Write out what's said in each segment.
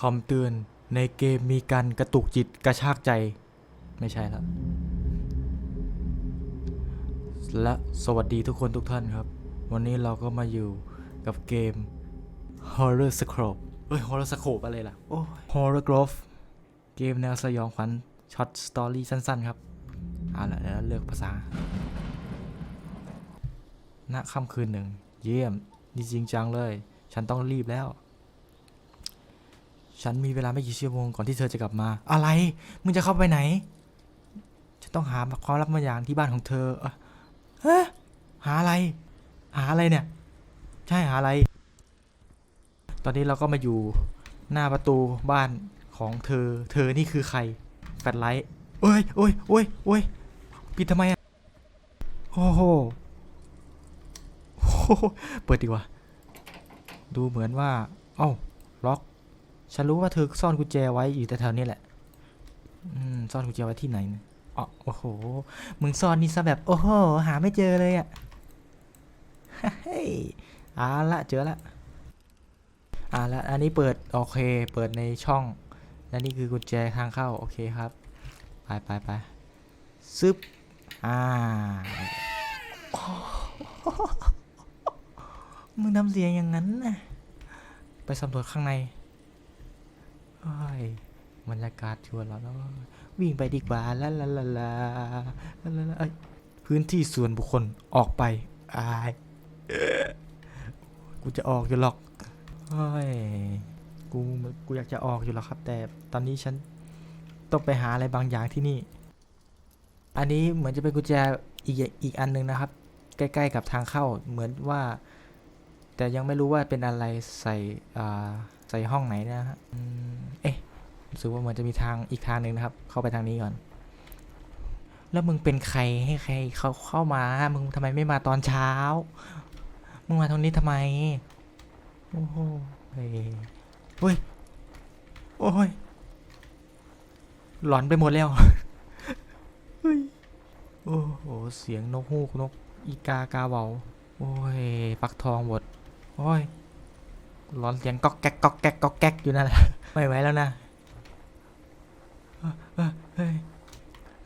คำเตือนในเกมมีการกระตุกจิตกระชากใจ ไม่ใช่แล้วและสวัสดีทุกคนทุกท่านครับ วันนี้เราก็มาอยู่กับเกม Horror Scope เอ้ย Horror Scope อะไรล่ะ โอ้ย Horror Grove เกมแนวสยองขวัญช็อตสตอรี่สั้นๆ ครับเอาละเดี๋ยวเลือกภาษาณค่ำคืนหนึ่ง เยี่ยมดีจริงจังเลย ฉันต้องรีบแล้ว ฉันมีเวลาไม่กี่ชั่วโมงก่อนที่เธอจะกลับมา อะไร มึงจะเข้าไปไหน ฉันต้องหาความลับบางอย่างที่บ้านของเธอเฮะหาอะไร หาอะไรเนี่ย ใช่หาอะไร ตอนนี้เราก็มาอยู่หน้าประตูบ้านของเธอ เธอนี่คือใคร แฟลชไลท์โอ้ยโอ้ยโอ้ยโอ้ยปิดทำไมอะโอ้โหโอ้โห เปิดดีกว่า ดูเหมือนว่า เอ้า ล็อก ฉันรู้ว่าเธอซ่อนกุญแจไว้อยู่แถวนี้แหละ อืม ซ่อนกุญแจไว้ที่ไหนอ๋อโอ้โห มึงซ่อนนี่ซะแบบ โอ้โห หาไม่เจอเลยอะเฮ้ยอาละเจอละอ่าละอันนี้เปิด โอเค เปิดในช่อง และนี่คือกุญแจทางเข้า โอเคครับ ไปไปไปซึบ อ่า มึงทำเสียงอย่างนั้นนะไปสำรวจข้างใน เฮ้ยบรรยากาศชวนเราแล้ววิ่งไปดีกว่าลาลาลาลาลาลาพื้นที่ส่วนบุคคลออกไปอายกูจะออกอยู่หรอกเฮ้ยกูกูอยากจะออกอยู่หรอกครับ แต่ตอนนี้ฉันต้องไปหาอะไรบางอย่างที่นี่ อันนี้เหมือนจะเป็นกุญแจอีกอีกอันหนึงนะครับ ใกล้ ๆ กับทางเข้าเหมือนว่า แต่ยังไม่รู้ว่าเป็นอะไรใส่อ่า ใส่ห้องไหนนะฮะเอ๊ะรู้สึกว่าเหมือนจะมีทางอีกทางหนึ่งนะครับ เข้าไปทางนี้ก่อน แล้วมึงเป็นใครให้ใครเขาเข้ามา มึงทำไมไม่มาตอนเช้า มึงมาตรงนี้ทำไม โอ้โหเฮ้ยเฮ้ยโอ้ย หลอนไปหมดแล้ว เฮ้ย โอ้โห เสียงนกฮูกนก อีกากาเบาโอ้ย ปักทองหมด โอ้ย ร้อนเสียงก๊อกแก๊กก๊อกแก๊กก๊อกแก๊กอยู่นั่นแหละไม่ไหวแล้วนะเอ้อเอ้อเฮ้ย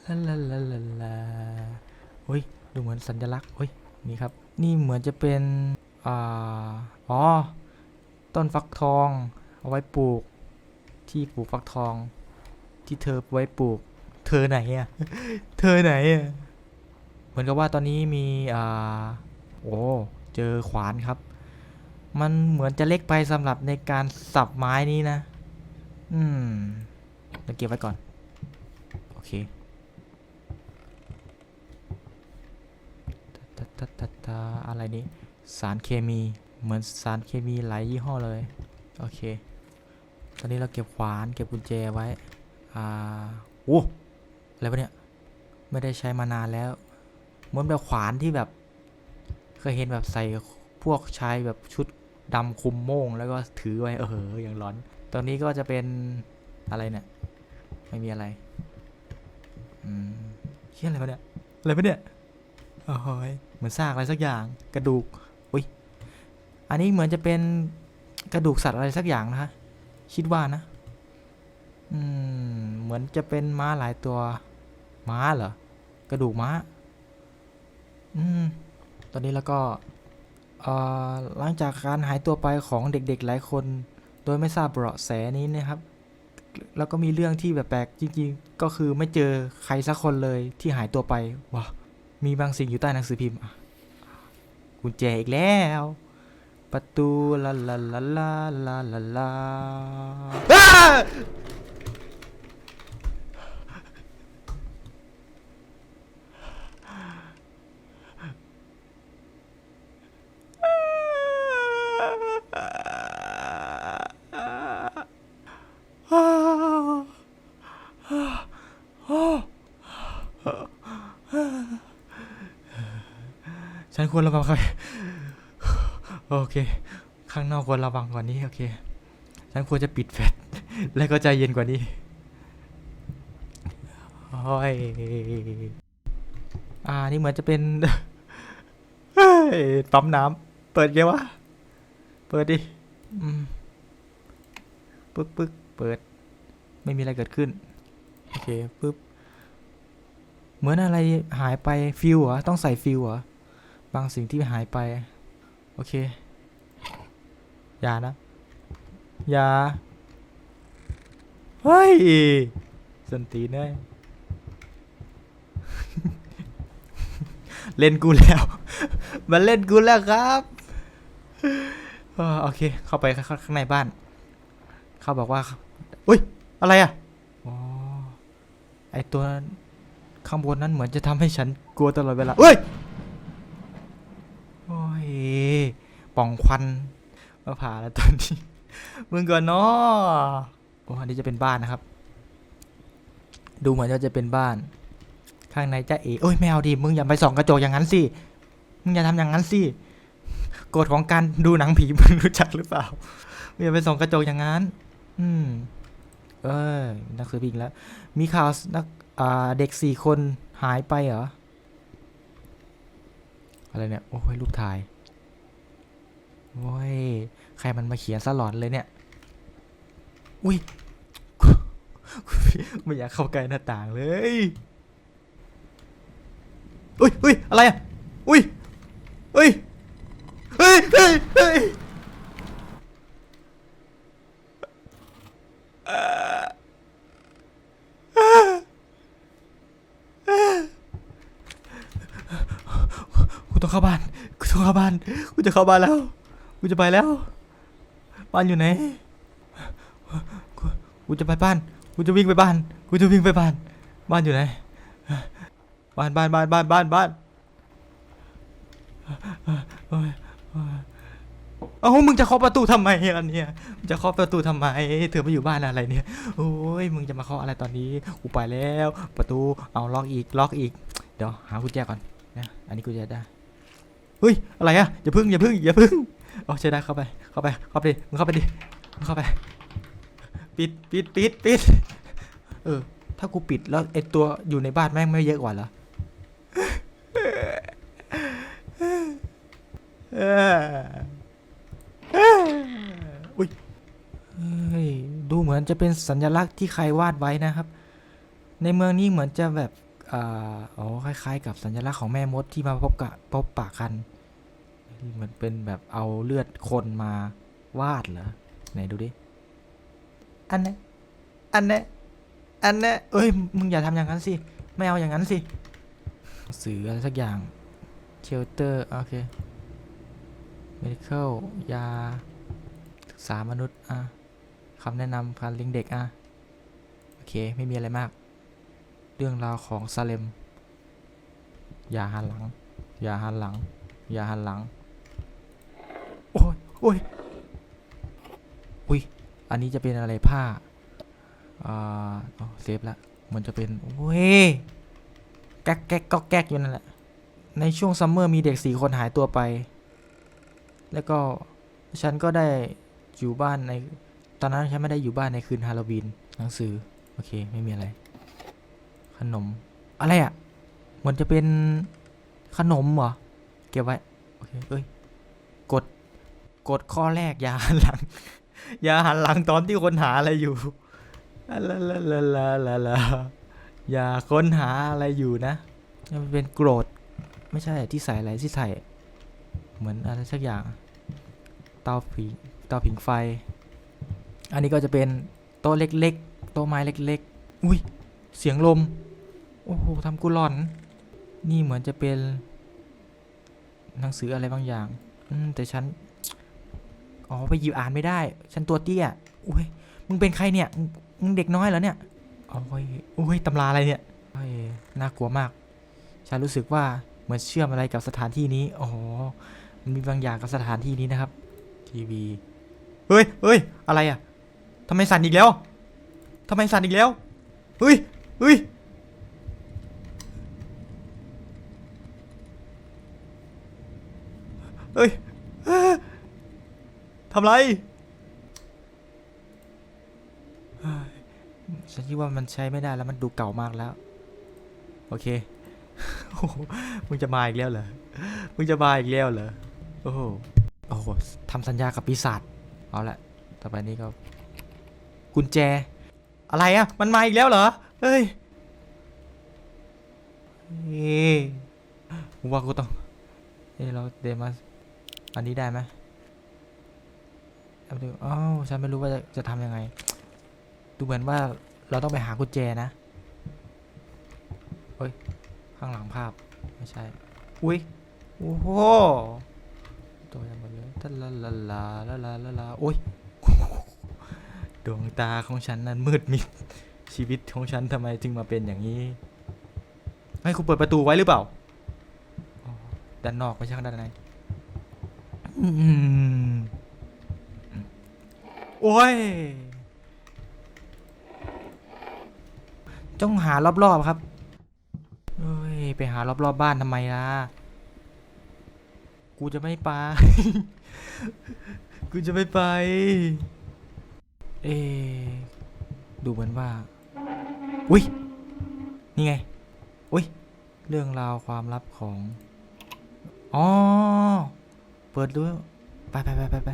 ลาลาลาลาลาเฮ้ยดูเหมือนสัญลักษณ์เฮ้ยนี่ครับ นี่เหมือนจะเป็นอ่าอ๋อ ต้นฟักทอง เอาไว้ปลูก ที่ปลูกฟักทอง ที่เธอไว้ปลูก เธอไหนอะ เธอไหนอะ เหมือนกับว่าตอนนี้มีอ่าโอ้ เจอขวานครับ มันเหมือนจะเล็กไปสำหรับในการสับไม้นี้นะ อืมเดี๋ยวเก็บไว้ก่อน โอเคตาตาตาตาอะไรนี้ สารเคมี เหมือนสารเคมีหลายยี่ห้อเลย โอเค ตอนนี้เราเก็บขวาน เก็บกุญแจไว้ อ่าโอ้อะไรวะเนี่ย ไม่ได้ใช้มานานแล้ว เหมือนแบบขวานที่แบบ เคยเห็นแบบใส่พวกชายแบบชุด ดำคุมโม่งแล้วก็ถือไว้เอออย่างร้อน ตรงนี้ก็จะเป็นอะไรเนี่ย ไม่มีอะไร อืมเฮียอะไรวะเนี่ย อะไรวะเนี่ยโอ้ยเหมือนซากอะไรสักอย่าง กระดูก อุ้ย อันนี้เหมือนจะเป็นกระดูกสัตว์อะไรสักอย่างนะฮะ คิดว่านะ อืม เหมือนจะเป็นม้าหลายตัว ม้าเหรอ กระดูกม้า อืม ตอนนี้แล้วก็ หลังจากการหายตัวไปของเด็กๆหลายคน โดยไม่ทราบเบาะแสนี้นะครับ แล้วก็มีเรื่องที่แบบแปลกจริงๆ ก็คือไม่เจอใครสักคนเลยที่หายตัวไปว้ามีบางสิ่งอยู่ใต้หนังสือพิมพ์กุญแจอีกแล้ว ประตูลาลาลาลาลาลาลาอ้าฉัน ควรระวังครโอเค ข้างนอกควรระวังกว่านี้โอเค ฉันควรจะปิดแฟลชแล้วก็ใจเย็นกว่านี้โอ้ยอ่า นี่เหมือนจะเป็นปั๊มน้ำเปิดไงวะ เปิดดิปึ๊กปึ๊กเปิด ไม่มีอะไรเกิดขึ้น โอเคปึ๊บ เหมือนอะไรหายไปฟิวเหรอ ต้องใส่ฟิวเหรอ บางสิ่งที่หายไป โอเค อย่านะ อย่า เฮ้ยสันตีเอ้ยเล่นกูแล้ว มันเล่นกูแล้วครับโอเค เข้าไปข้างในบ้าน เขาบอกว่า อุ้ย อะไรอะอ๋อไอตัวข้างบนนั้นเหมือนจะทำให้ฉันกลัวตลอดเวลาเอ้ย โอ้ย ป่องควันมาผ่าแล้วตอนนี้มึงก่อนเนาะโอ้อันนี้จะเป็นบ้านนะครับ ดูเหมือนว่าจะเป็นบ้าน ข้างในจะเอ๋โอ้ยไม่เอาดิมึงอย่าไปส่องกระจกอย่างนั้นสิมึงอย่าทำอย่างนั้นสิกฎของการดูหนังผีมึงรู้จักหรือเปล่ามึงอย่าไปส่องกระจกอย่างนั้น อืม เอ้ยนักสืบอีกแล้ว มีข่าวนักอ่าเด็กสี่คนหายไปเหรออะไรเนี่ย โอ้ยรูปถ่าย โอ้ย ใครมันมาเขียนสลอนเลยเนี่ย อุ้ยไม่อยากเข้าใกล้หน้าต่างเลย อุ้ยอุ้ยอะไรอะ อุ้ยอุ้ยเฮ้ยเฮ้ยเฮ้ยกูต้องเข้าบ้าน กูต้องเข้าบ้าน กูจะเข้าบ้านแล้ว กูจะไปแล้วบ้านอยู่ไหนกูกูจะไปบ้านกูจะวิ่งไปบ้านกูจะวิ่งไปบ้าน บ้านอยู่ไหนบ้านบ้านบ้านบ้านบ้านบ้านอ้ยโอ้ยเอ้ามึงจะเคาะประตูทำไมล่ะเนี่ยมึงจะเคาะประตูทำไม เธอไปอยู่บ้านอะไรเนี่ย โอ้ย มึงจะมาเคาะอะไรตอนนี้ กูไปแล้ว ประตู เอาล็อกอีก ล็อกอีก เดี๋ยวหากุญแจก่อนนะ อันนี้กุญแจได้ เฮ้ย อะไรอะอย่าพึ่งอย่าพึ่งอย่าพึ่ง อ๋อใช่ได้เข้าไป เข้าไป เข้าไปดิ มึงเข้าไปดิ มึงเข้าไป ปิด ปิด ปิด ปิด เออ ถ้ากูปิดแล้วไอตัวอยู่ในบ้านแม่งไม่เยอะกว่าเหรออุ้ยดูเหมือนจะเป็นสัญลักษณ์ที่ใครวาดไว้นะครับ ในเมืองนี้เหมือนจะแบบอ๋อคล้ายๆ กับสัญลักษณ์ของแม่มดที่มาพบกะพบปะกัน มือนเป็นแบบเอาเลือดคนมาวาดเหรอ ไหนดูดิ อันนี้อันนี้อันนี้เอ้ย มึงอย่าทำอย่างนั้นสิ ไม่เอาอย่างนั้นสิ สื่ออะไรสักอย่าง เชลเตอร์ โอเค medical ยาศึกษามนุษย์ อะคำแนะนำการเลี้ยงเด็ก อะ โอเค ไม่มีอะไรมาก เรื่องราวของซาเลม อย่าหันหลัง อย่าหันหลัง อย่าหันหลังโอ้ยโอ้ยอุ้ยอันนี้จะเป็นอะไรผ้าอ่าเซฟละมันจะเป็นเว้ยแก๊กแก๊กก็แก๊กอยู่นั่นแหละ ในช่วงซัมเมอร์มีเด็กสี่คนหายตัวไป แล้วก็ฉันก็ได้อยู่บ้านใน ตอนนั้นฉันไม่ได้อยู่บ้านในคืนฮาโลวีน หนังสือ โอเค ไม่มีอะไร ขนม อะไรอะ่ะ เหมือนจะเป็นขนมเหรอ เก็บไว้ โอเค เอ้ย กดข้อแรกอย่าหันหลัง อย่าหันหลังตอนที่คนหาอะไรอยู่ลาลาลาลาลาลาอย่าค้นหาอะไรอยู่นะมันเป็นโกรธไม่ใช่ที่ใส่อะไรที่ใส่เหมือนอะไรสักอย่างเตาผิงเตาผิงไฟ อันนี้ก็จะเป็นโต๊ะเล็กๆโต๊ะไม้เล็กๆ อุ้ยเสียงลม โอ้โหทำกูหลอน นี่เหมือนจะเป็นหนังสืออะไรบางอย่าง อืมแต่ฉัน อ๋อไปหยิบอ่านไม่ได้ ฉันตัวเตี้ยอุ้ยมึงเป็นใครเนี่ย มึงเด็กน้อยเหรอเนี่ยโอ้ยโอ้ยตำราอะไรเนี่ยโอ้ยน่ากลัวมาก ฉันรู้สึกว่าเหมือนเชื่อมอะไรกับสถานที่นี้อ๋อมันมีบางอย่างกับสถานที่นี้นะครับ ทีวี เฮ้ยเฮ้ยอะไรอะทำไมสั่นอีกแล้วทำไมสั่นอีกแล้วเฮ้ยเฮ้ยเฮ้ย ทำไร ฉันคิดว่ามันใช้ไม่ได้แล้วมันดูเก่ามากแล้ว โอเคโอ้โหมึงจะมาอีกแล้วเหรอ มึงจะมาอีกแล้วเหรอ โอ้โห โอ้โหทำสัญญากับปีศาจ เอาละ ต่อไปนี้ก็ กุญแจ อะไรอะ่ะ มันมาอีกแล้วเหรอ เฮ้ยเฮ้ว่ากูต้องเอ้ยเราเดมาอันนี้ได้ไหม เอาดูอ้าวฉันไม่รู้ว่าจะจะทำยังไง ดูเหมือนว่าเราต้องไปหากุญแจนะเฮ้ย ข้างหลังภาพ ไม่ใช่ อุ้ย โอ้โห ตัวยังหมดเลยทะลาลาลาลาลาลาลาโอ้ย ดวงตาของฉันนั้นมืดมิด ชีวิตของฉันทำไมจึงมาเป็นอย่างนี้ ให้คุณเปิดประตูไว้หรือเปล่า ด้านนอกไม่ใช่ด้านใน โอ้ยต้องหารอบๆครับเฮ้ย ไปหารอบๆบบ้านทำไมล่ะ กูจะไม่ไป กูจะไม่ไป เอะดูเหมือนว่า อุ้ย นี่ไง อุ้ย เรื่องราวความลับของ อ๋อ เปิดดูไปไปไปไปไป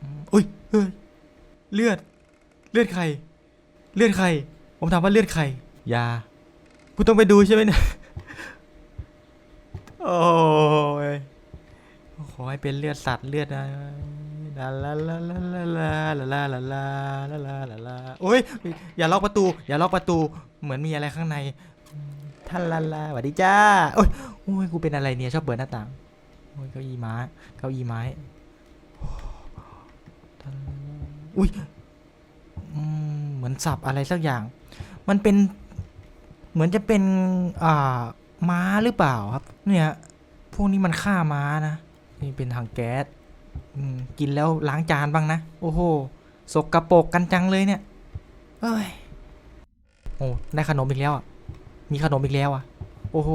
อืมอุ้ยเฮ้ย เลือด เลือดใคร เลือดใคร ผมถามว่าเลือดใคร ยา กูต้องไปดูใช่ไหมเนี่ย โอ้ย ขอให้เป็นเลือดสัตว์เลือดนะลาลาลาลาลาลาลาลาลาลาลาลาลาลาโอ้ย อย่าล็อกประตู อย่าล็อกประตู เหมือนมีอะไรข้างในท่านลาลาสวัสดีจ้า โอ้ยโอ้ย กูเป็นอะไรเนี่ย ชอบเปิดหน้าต่าง โอ้ย เก้าอี้ไม้ เก้าอี้ไม้ท่าน อุ้ยเหมือนสับอะไรสักอย่าง มันเป็นเหมือนจะเป็นอ่าม้าหรือเปล่าครับ เนี่ย พวกนี้มันฆ่าม้านะนี่เป็นถังแก๊สกินแล้วล้างจานบ้างนะ โอ้โหสกกระโปกกันจังเลยเนี่ยเอ้ยโอ้ได้ขนมอีกแล้วอะมีขนมอีกแล้วอะ โอ้โห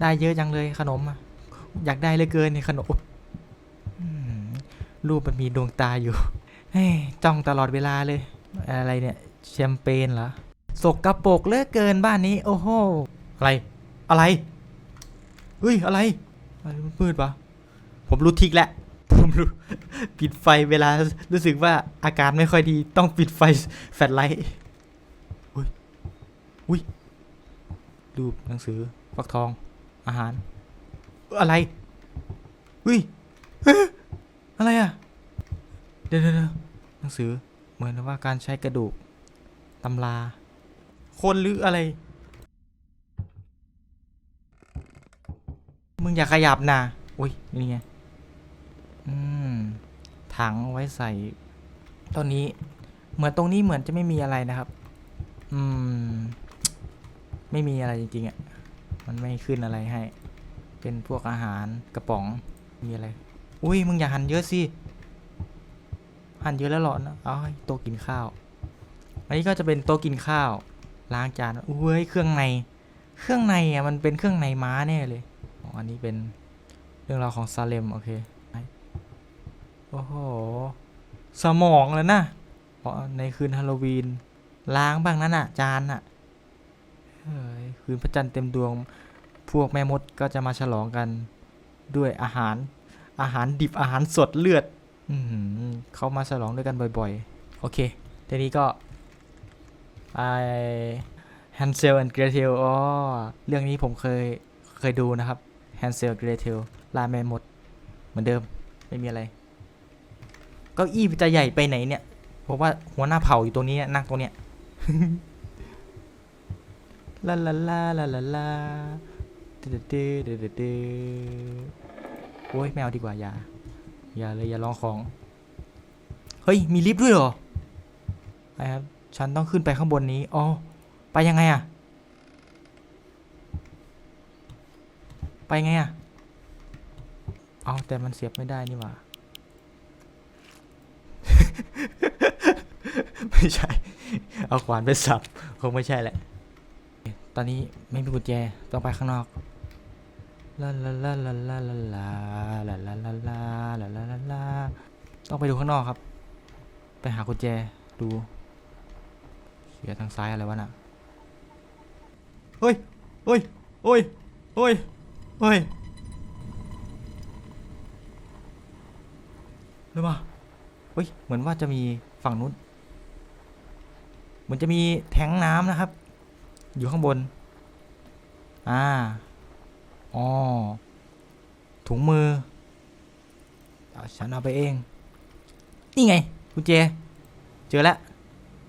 ได้เยอะจังเลยขนมอะอยากได้เลยเกินเนี่ยขนมรูปมันมีดวงตาอยู่ เฮ้ยจ้องตลอดเวลาเลย อะไรเนี่ยแชมเปญเหรอสกกระปรกเลือเกินบ้านนี้ โอ้โห อะไร อะไร เฮ้ย อะไร อะไรมันมืดปะผมรู้ทิกแล้วผมรู้ ปิดไฟเวลารู้สึกว่าอาการไม่ค่อยดี ต้องปิดไฟแฟลชไลท์อุ้ย อุ้ย รูปหนังสือฟักทอง อาหาร อะไร อุ้ยเอ๊ะอะไรอะ เดี๋ยวเดี๋ยวหนังสือเหมือนว่าการใช้กระดูกตำราคนหรืออะไร มึงอย่าขยับนะอุ้ยนี่ไงอืมถังไว้ใส่ตอนนี้ เหมือนตรงนี้เหมือนจะไม่มีอะไรนะครับ อืม ไม่มีอะไรจริงๆอะ่ะ มันไม่ขึ้นอะไรให้ เป็นพวกอาหารกระป๋องมีอะไร อุ้ยมึงอย่าหันเยอะสิ หั่นเยอะแล้วหรอนะอาให้โต๊ะกินข้าว อันนี้ก็จะเป็นโต๊ะกินข้าว ล้างจานอุ้ยเครื่องใน เครื่องในอะมันเป็นเครื่องในม้าแน่เลยอันนี้เป็นเรื่องราวของซาเลมโอเค โอ้โห สมองแล้วนะอ๋อในคืนฮาโลวีน ล้างบ้างนั่นน่ะ จานน่ะเฮ้ยคืนพระจันทร์เต็มดวง พวกแม่มดก็จะมาฉลองกันด้วยอาหาร อาหารดิบอาหารสดเลือด เขามาฉลองด้วยกันบ่อยๆ โอเค ทีนี้ก็ไอ Hansel and Gretel อ๋อ เรื่องนี้ผมเคย เคยดูนะครับ Hansel Gretel ลาแม่มด เหมือนเดิม ไม่มีอะไร เก้าอี้จะใหญ่ไปไหนเนี่ยผมว่าหัวหน้าเผ่าอยู่ตรงนี้นั่งตรงเนี้ยลาลาลาลาลาลาเดเดเดเดเดเดโอ้ยไม่เอาดีกว่าอย่า อย่าเลยอย่าลองของ เฮ้ย มีลิฟต์ด้วยเหรอ ไปครับ ฉันต้องขึ้นไปข้างบนนี้ อ๋อ ไปยังไงอะไปไงอะเอาแต่มันเสียบไม่ได้นี่หว่า ไม่ใช่ เอาขวานไปสับ คงไม่ใช่แหละ ตอนนี้ไม่มีกุญแจ ต้องไปข้างนอก ลาลาลาลาลาลาลาลาลาลาลาลาลาลาลาต้องไปดูข้างนอกครับ ไปหากุญแจดูเสียทางซ้ายอะไรวะน่ะเฮ้ยเฮ้ยเฮ้ยเฮ้ยเฮ้ยหรือเปล่าเฮ้ยเหมือนว่าจะมีฝั่งนู้นเหมือนจะมีแทงน้ำนะครับ อยู่ข้างบน อ่า อ๋อ ถุงมือเอฉันเอาไปเอง นี่ไงกุญแจ เจอแล้ว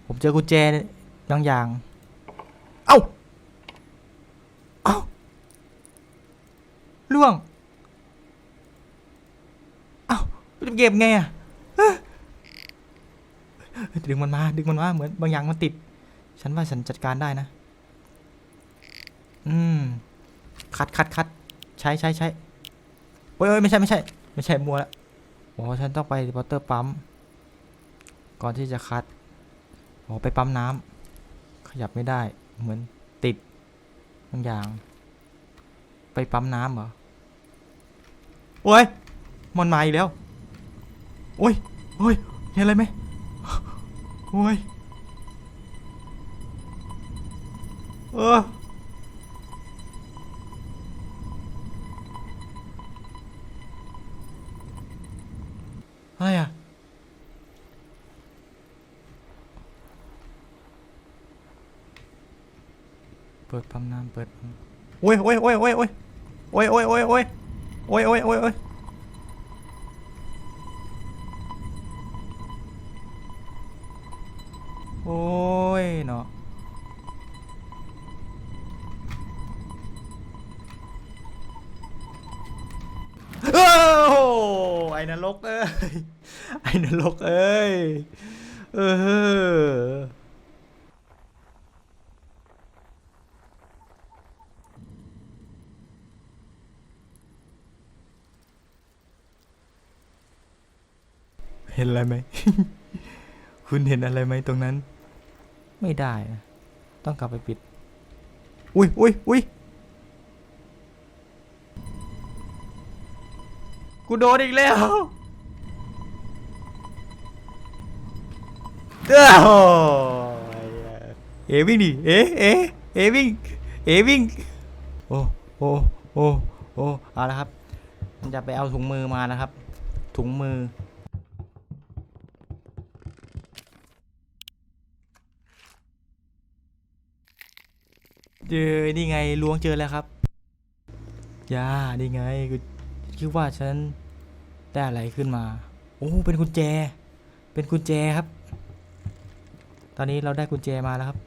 ผมเจอกุญแจบางอย่าง เอ้า เอ้า ล่วง เอ้าจะเก็บไงอะดึงมันมา ดึงมันมา เหมือนบางอย่างมันติด ฉันว่าฉันจัดการได้นะ อืม คัดคัดคัดใช้ใช้ใช้โอ้ยไม่ใช่ไม่ใช่ ไม่ใช่มัวละโอ้ฉันต้องไปวอเตอร์ปั๊ม ก่อนที่จะคัดโอ้ไปปั๊มน้ำขยับไม่ได้เหมือนติดบางอย่าง ไปปั๊มน้ำเหรอ โอ้ยมันมาอีกแล้ว โอ้ยโอ้ยเห็นอะไรไหมโอ้ยเออ เปิดโอ้ยโอ้ยโอ้ยโอ้ยโอ้ยโอ้ยโอ้ยโอ้ยโอ้ยโอ้ยโอ้ยโอ้ยโอ้ยโอ้ยเนาะโอ้โหไอ้นรกเอ้ยไอ้นรกเอ้ยเออ ห็นอะไรไหม คุณเห็นอะไรไหมตรงนั้น ไม่ได้นะต้องกลับไปปิด อุ้ยอุ้ยอุ้ยกูโดนอีกแล้วเอ้าเอวิ่งดิ เอเอเอวิ่ง เอวิ่ง โอ้ โอ้ โอ้ โอ้ เอาละครับมันจะไปเอาถุงมือมานะครับ ถุงมือ เจอนี่ไงล้วงเจอแล้วครับย่านี่ไงกูคิดว่าฉันได้อะไรขึ้นมา โอ้เป็นกุญแจ เป็นกุญแจครับ ตอนนี้เราได้กุญแจมาแล้วครับ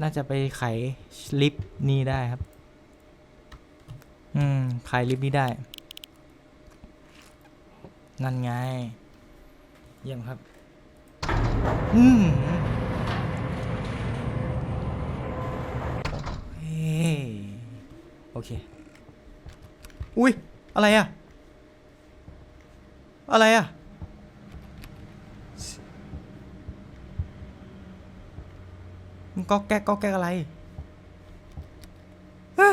น่าจะไปไขลิฟต์นี้ได้ครับ อืมไขลิฟต์นี้ได้ นั่นไง เยี่ยมครับ อืม เฮ้โอ เค อุ้ย อะไรอะอะไรอะมันก็แก๊กก็แก๊กอะไรฮะ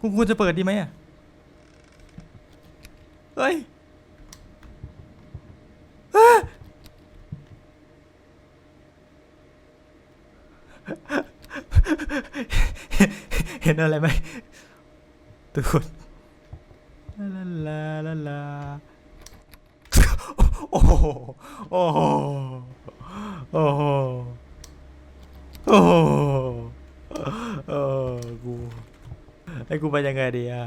กูควรจะเปิดดีไหมอะเฮ้ยฮะ เห็นอะไรไหมทุกคนลาลาลาลาโอ้โหโอ้โหโอ้โหโอ้โหเออกูไอ้กูไปยังไงดีอะ